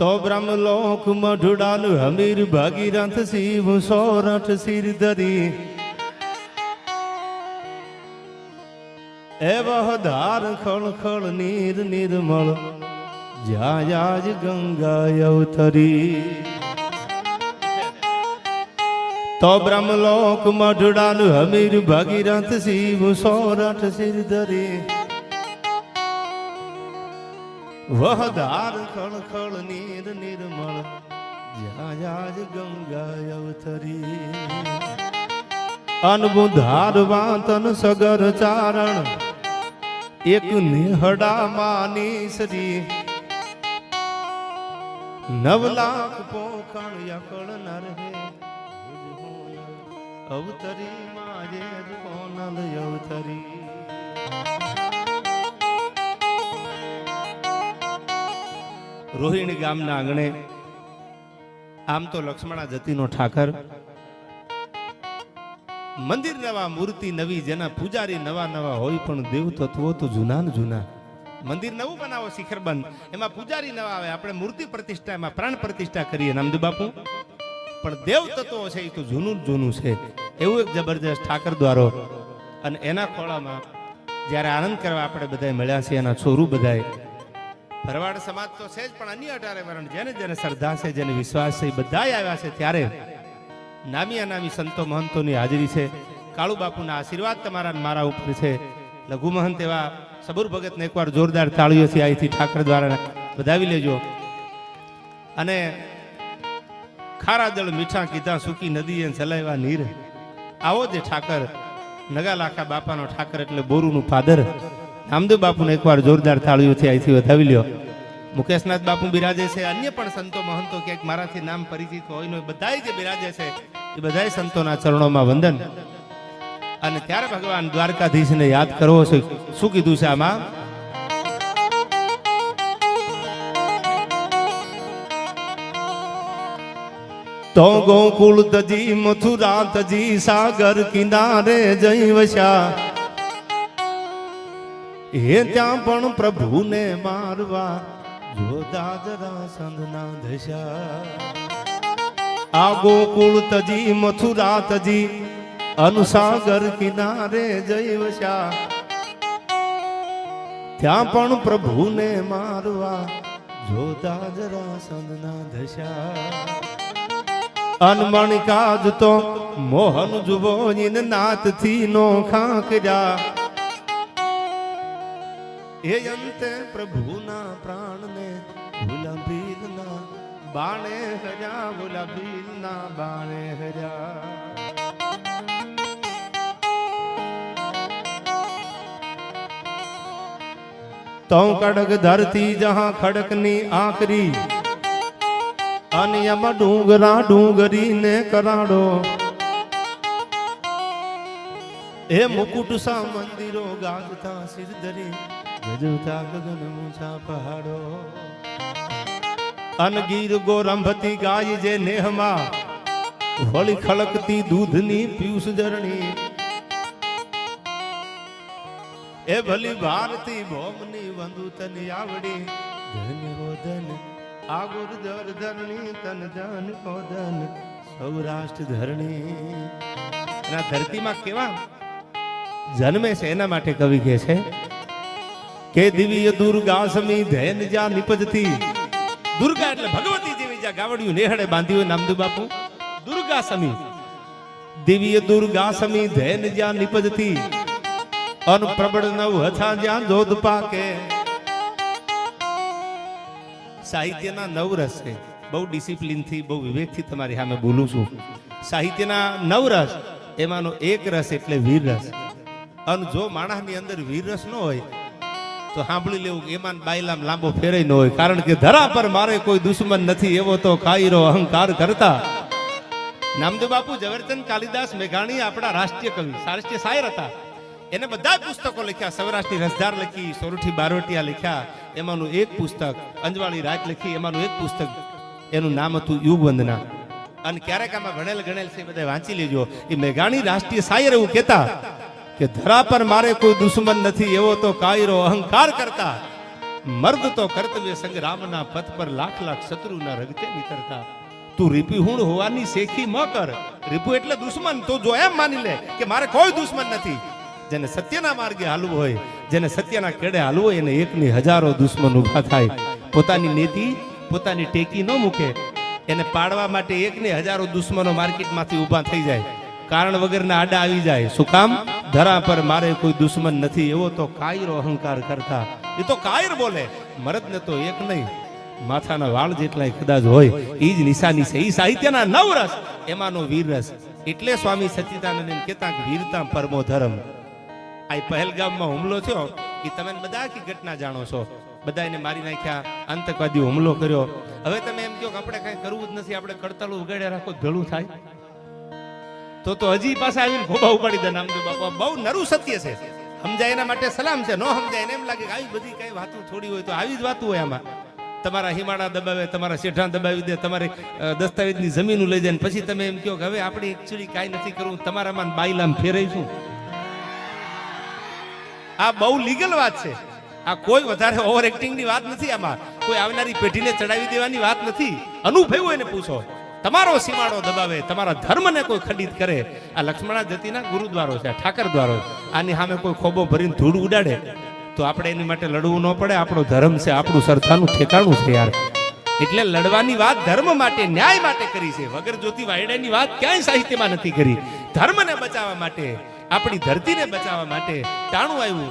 તો બ્રહ્મલોક મઢડાલ હમીર ભગીરથ શિવ સોરઠ શિર ધરી એવહ ધાર ખળ ખળ નીર નિર્મળ, જ્યાં જ ગંગા અવતરી. તો બ્રહ્મલોક મઢડાલ હમીર ભગીરથ શિવ સોરઠ શિર ધરી વહ ધાર ખળ ખળ નીર નિર્મળ, જ્યાં જાજ ગંગા અવતરી. અનબુધાર વાતન સગર ચારણ, એક નિહડા માની શ્રી. નવ લાખ પોખણ યકળ નર હે અવતરી, માજે કોનલ અવતરી. રોહિણી ગામના આંગણે આમ તો લક્ષ્મણા જતીનો ઠાકર. મંદિર નવા મૂર્તિ નવી, જેના પૂજારી નવા નવા હોય, પણ દેવ તત્વો તો જૂના ને જૂના. મંદિર નવું બનાવો, શિખર બંધ. એમાં પૂજારી નવા આવે. આપણે મૂર્તિ પ્રતિષ્ઠા, એમાં પ્રાણ પ્રતિષ્ઠા કરીએ. નામદેવ બાપુ. પણ દેવ તત્વો છે, એ તો જૂનું જૂનું છે. એવું એક જબરજસ્ત ઠાકર દ્વારો. અને એના ખોળામાં જ્યારે આનંદ કરવા આપણે બધા મળ્યા છે એના છોરું બધાએ ભરવાડ સમાજ તો છે જ, પણ અન્ય અઢારે વર્ણ જેને જેને શ્રદ્ધા છે, જેને વિશ્વાસ છે, એ બધાય આવ્યા છે ત્યારે નામી અનામી સંતો મહંતોની હાજરી છે. કાળુ બાપુના આશીર્વાદ તમારા મારા ઉપર છે. લઘુ મહંત એવા સબુર ભગતને એકવાર જોરદાર તાળીઓથી અહીંથી ઠાકર દ્વારા વધાવી લેજો. અને ખારા દળ મીઠા કીધા, સૂકી નદીએ ચલાવ્યા નીર. આવો જે ઠાકર, નગાલાખા બાપાનો ઠાકર એટલે બોરુનું ફાધર. નામદેવ બાપુને એકવાર જોરદાર તાળીઓથી અહીંથી વધાવી લ્યો. મુકેશનાથ બાપુ બિરાજે છે, અન્ય પણ સંતો મહંતો ક્યાંક મારાથી નામ પરિચિત હોય નો બધાય જે બિરાજે છે, એ બધાય સંતોના ચરણોમાં વંદન. અને ત્યારે ભગવાન દ્વારકાધીશને યાદ કરવો છે, શું કીધું છે આમાં? તો ગોકુળ તજી, મથુરા તજી, સાગર કિનારે જઈ વસ્યા એ ત્યાં પણ પ્રભુને મારવા જો દાદરા સંધના દશા. આ ગોકુળ તજી, મથુરા તજી, અનુસાગર કિનારે જઈ વશા ત્યાં પણ પ્રભુને મારવા જો દાદરા સંધના દશા. અનમણિકા જ તો મોહન જુવો નાથથી નો ખાકર્યા એ અંતે પ્રભુના પ્રાણને ભૂલાભીલના બાણે હર્યા ભૂલાભીલના બાણે હર્યા તો કડક ધરતી જહાં ખડકની આકરી, અનિયમ ડુંગરા ડુંગરીને કરાડો. એ મુકુટ સા મંદિરો ગાજતા સિર ધરી ગજવતા ગગન ઊંચા પહાડો. અનગીર ગોરંભતી ગાય જે નેહમાં, વળી ખળકતી દૂધની પિયુષ જરણી. એ ભલી ભારતી ભોમની વંદુ તને આવડી. ધન રોધન આગુર દર ધરણી તન ધન કોદન સૌરાષ્ટ્ર ધરણી. એના ધરતીમાં કેવા જન્મે છે એના માટે કવિ કહે છે કે દિવ્ય દુર્ગા સમી ધૈન જા નિપજતી. દુર્ગા એટલે ભગવતી જેવી જ્યાં ગાવડિયું નેહડે બાંધી હોય નામદેવ બાપુ. દુર્ગા સમી દિવ્ય દુર્ગા સમી ધૈન જ્યાં નિપજતી. અન પ્રબળ નવ હથા જ્યાં જોધ પાકે. સાહિત્યના નવ રસ છે. બહુ ડિસિપ્લિનથી, બહુ વિવેકથી તમારી સામે બોલું છું. સાહિત્યના નવ રસ, એમાંનો એક રસ એટલે વીર રસ. અને જો માણસની અંદર વીર રસ ન હોય તો સાંભળી લેવું એમાં બાયલામ લાંબો ફેરાઈ ન હોય. કારણ કે ધરા પર મારે કોઈ દુશ્મન નથી, એવો તો કાયરો અહંકાર કરતા નામદેવ બાપુ, ઝવેરચંદ કાલિદાસ, મેઘાણી આપણા રાષ્ટ્રીય કવિ રાષ્ટ્રીય શાયર હતા. એને બધા પુસ્તકો લખ્યા, સૌરાષ્ટ્રની રસધાર લખી, સોરઠી બારોટિયા લખ્યા, એમાંનું એક પુસ્તક, અંજવાળી રાત લખી, એમાંનું એક પુસ્તક, એનું નામ હતું યુગ વંદના અને ક્યારેક આમાં ભણેલ ગણેલ છે બધા વાંચી લેજો. એ મેઘાણી રાષ્ટ્રીય શાયર એવું કહેતા. કે ધરા પર મારે કોઈ દુશ્મન નથી, એવો તો કાયરો અહંકાર કરતા. મર્દ તો કર્તવ્ય સંગ્રામના પથ પર લાખ લાખ શત્રુના રગતે નીતરતા તું રીપી હોવાની શેખી ન કર. રીપુ એટલે દુશ્મન. તું જો એમ માની લે કે મારે કોઈ દુશ્મન નથી. જેને સત્યના માર્ગે હાલવું હોય, જેને સત્યના કેડે હાલવું હોય, એને એકની હજારો દુશ્મન ઊભા થાય. પોતાની નીતિ, પોતાની ટેકી ન મૂકે. એને પાડવા માટે એકની હજારો દુશ્મનો માર્કેટમાંથી ઊભા થઈ જાય. કારણ વગરના આડા આવી જાય. શું કામ? ધરા પર મારે કોઈ દુશ્મન નથી, એવો તો કાયરો અહંકાર કરતા. એ તો કાયર બોલે, મરદને તો એક નહીં, માથાના વાળ જેટલા કદાચ હોય એ જ નિશાની છે. એ સાહિત્યના નવ રસ એમાંનો વીર રસ એટલે સ્વામી સચ્ચિદાનંદ કહેતા વીરતા પરમો ધર્મ. આ પહેલગામમાં હુમલો થયો એ તમે બધા આખી ઘટના જાણો છો? બધા એને મારી નાખ્યા આતંકવાદી હુમલો કર્યો. હવે તમે એમ કહો કે આપણે કઈ કરવું જ નથી, આપણે કડતાળું ઉગાડ્યા રાખો, ભેળું થાય. તો તો હજી પાસે આવીને ખોબા ઉપાડી દે નામદેવ બાપા. બહુ નરું સત્ય છે. સમજાય એના માટે સલામ છે. ન સમજાય એને એમ લાગે કે આવી બધી કઈ વાતો થોડી હોય તો આવી જ વાતો હોય આમાં. તમારા હિમાડા દબાવે, તમારા શેઠા દબાવી દે, તમારી દસ્તાવેજની જમીન લઈ જાય પછી તમે એમ કહો કે હવે આપણે એકચ્યુઅલી કાંઈ નથી કરવું, તમારામાં બાઈલામ ફેરવીશું આ બહુ લીગલ વાત છે. આ કોઈ વધારે ઓવર એક્ટિંગની વાત નથી આમાં. કોઈ આવનારી પેઢીને ચડાવી દેવાની વાત નથી. અનુભવ્યું એને પૂછો. તમારો સીમાડો દબાવે, તમારા ધર્મને કોઈ ખંડિત કરે. આ લક્ષ્મણા જતીના ગુરુદ્વારો છે ઠાકર દ્વારો આની સામે કોઈ ખોબો ભરીને ધૂળ ઉડાડે, તો આપણે એની માટે લડવું ન પડે. આપણો ધર્મ છે, આપણું સરથાનું ઠેકાણું છે યાર. એટલે લડવાની વાત ધર્મ માટે, ન્યાય માટે કરી છે. વગર જ્યોતિ વાયડાની વાત ક્યાંય સાહિત્યમાં નથી કરી. ધર્મને બચાવવા માટે, આપણી ધરતીને બચાવવા માટે ટાણું આવ્યું.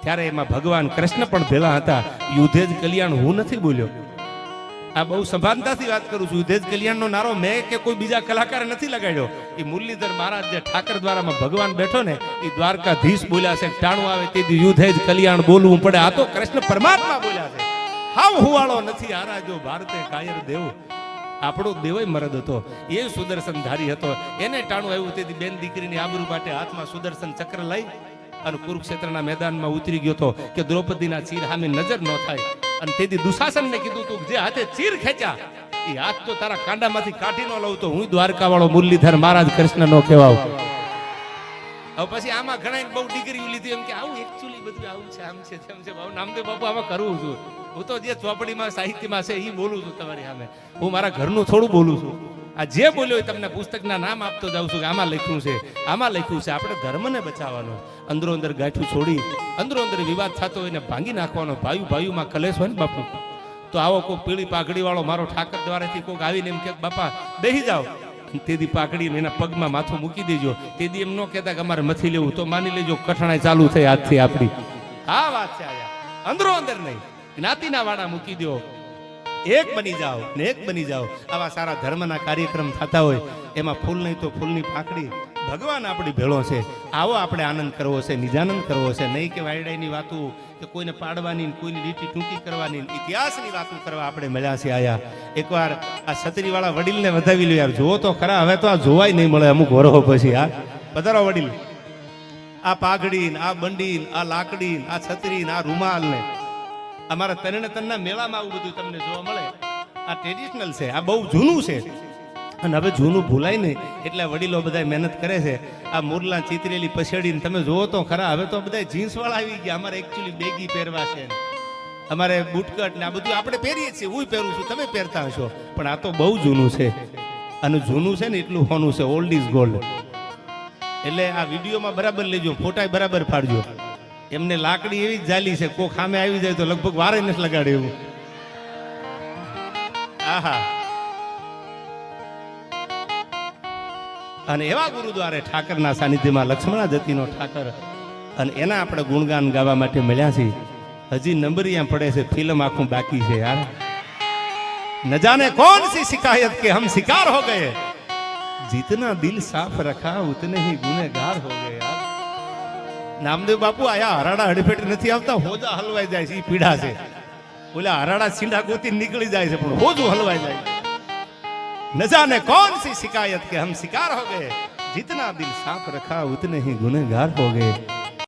ત્યારે એમાં ભગવાન કૃષ્ણ પણ ભેલા હતા. યુદ્ધે જ કલ્યાણ હું નથી બોલ્યો. આ બહુ સભાનતાથી વાત કરું છું. દેશ કલ્યાણનો નારો મેં કે કોઈ બીજા કલાકારે નથી લગાડ્યો. એ મુરલીધર મહારાજ જે ઠાકર દ્વારામાં ભગવાન બેઠો ને, એ દ્વારકાધીશ બોલ્યા છે, ટાણું આવે તેથી યુદ્ધે જ કલ્યાણ બોલવું પડે. આ તો કૃષ્ણ પરમાત્મા બોલ્યા છે. હાવ હુવાળો નથી, આરાજો ભારતે કાયર દેવ. આપણો દેવય મરદ હતો. એ સુદર્શન ધારી હતો. એને ટાણું આવ્યું, તેથી બેન દીકરીની આબરૂ માટે હાથમાં સુદર્શન ચક્ર લઈ અને કુરુક્ષેત્રના મેદાનમાં ઉતરી ગયો હતો કે દ્રૌપદીના ચીર સામે નજર ન થાય. અને તેથી દુશાસનને કીધું તું જે હાથે ચીર ખેંચ્યા એ હાથ તો તારા કાંડામાંથી કાઢી ન લઉં તો હું દ્વારકા વાળો મુરલીધર મહારાજ કૃષ્ણ નો કહેવાવ હવે પછી આમાં ઘણા બહુ ડિગ્રી લીધી એમ કે આવું એકચ્યુઅલી બધું આવું છે, આમ છે, તેમ છે. બાબુ નામદેવ બાપુ આમાં કરવું છું. હું તો જે ચોપડીમાં, સાહિત્યમાં છે એ બોલું છું તમારી સામે. હું મારા ઘરનું થોડું બોલું છું. આ જે બોલ્યો એ તમને પુસ્તકના નામ આપતો જાઉં છું કે આમાં લખ્યું છે. આમાં લખ્યું છે, આપણે ધર્મને બચાવવાનો. અંદરો અંદર ગાંઠું છોડી, અંદરો અંદર વિવાદ થતો હોય ને ભાંગી નાખવાનો. ભાયુ ભાઈમાં કલેશ હોય ને બાપુ? તો આવો કોઈ પીળી પાઘડી વાળો મારો ઠાકર દ્વારાથી કોઈક આવીને એમ કે, બાપા, બેહી જાઓ. તેદી પાકડી એના પગમાં માથું મૂકી દેજો. તેદી એમ ન કહેતા કે અમારે મથી લેવું. તો માની લેજો કઠણાઈ ચાલુ થઈ આજથી આપણી. આ વાત છે આયા. અંદરો અંદર નહીં. જ્ઞાતિના વાડા મૂકી દો એક બની જાઓ ને એક બની જાઓ. આવા સારા ધર્મના કાર્યક્રમ થતા હોય, એમાં ફૂલ નહીં તો ફૂલની પાંખડી ભગવાન આપણી ભેળો છે. આવો આપણે આનંદ કરવો છે, નિજાનંદ કરવો છે. નહીં કે વાયડાઈની વાતો કે કોઈને પાડવાની કોઈની લીટી ટૂંકી કરવાની ઇતિહાસની વાતો કરવા આપણે મળ્યા છે આયા. એકવાર આ છત્રીવાળા વડીલને વધાવી લો યાર. જુઓ તો ખરા, હવે તો આ જોવાય નહીં મળે અમુક વરહો પછી આ પધારો વડીલ. આ પાઘડીન આ બંડીન આ લાકડી આ છત્રીન આ રૂમાલ ને અમારા તરણે તનના મેળામાં આવું બધું તમને જોવા મળે. આ ટ્રેડિશનલ છે, આ બહુ જૂનું છે. અને હવે જૂનું ભૂલાય નહીં, એટલે વડીલો બધા મહેનત કરે છે. આ મુરલા ચિતરેલી પછેડીને તમે જુઓ તો ખરા, હવે તો બધા જીન્સવાળા આવી ગયા. અમારે એકચ્યુઅલી બેગી પહેરવા છે. અમારે બુટકટ ને આ બધું આપણે પહેરીએ છીએ, હું પહેરું છું, તમે પહેરતા હશો. પણ આ તો બહુ જૂનું છે. અને જૂનું છે ને એટલું હોનું છે ઓલ્ડ ઇઝ ગોલ્ડ એટલે આ વિડીયોમાં બરાબર લેજો ફોટા બરાબર પાડજો એમને લાકડી એવી જાલી છે, કોક સામે આવી જાય તો લગભગ વારે નથી લગાડે એવું. અને એવા ગુરુદ્વારે ઠાકરના સાનિધ્યમાં લક્ષ્મણા જતીનો ઠાકર અને એના આપણે ગુણગાન ગાવા માટે મળ્યા છે હજી નંબરિયા પડે છે, ફિલ્મ આખું બાકી છે યાર. ન કોણ સી શિકાયત કે હમ શિકાર હો ગયે. જીતના દિલ સાફ રખા ઉતને ગુનેગાર હો ગયે યાર. નામદેવ બાપુ, આયા હરાડા હડફેટ નથી આવતા, હોજા હલવાઈ જાય છે એ પીડા છે. ઓલા હરાડા છીંડા ગોતી નીકળી જાય છે, પણ હોજું હલવાઈ જાય. ન જાને કોણ સી શિકાયત કે હમ શિકાર હો ગયે જીતના દિલ સાફ રખા ઉતને હી ગુનેગાર હો ગયે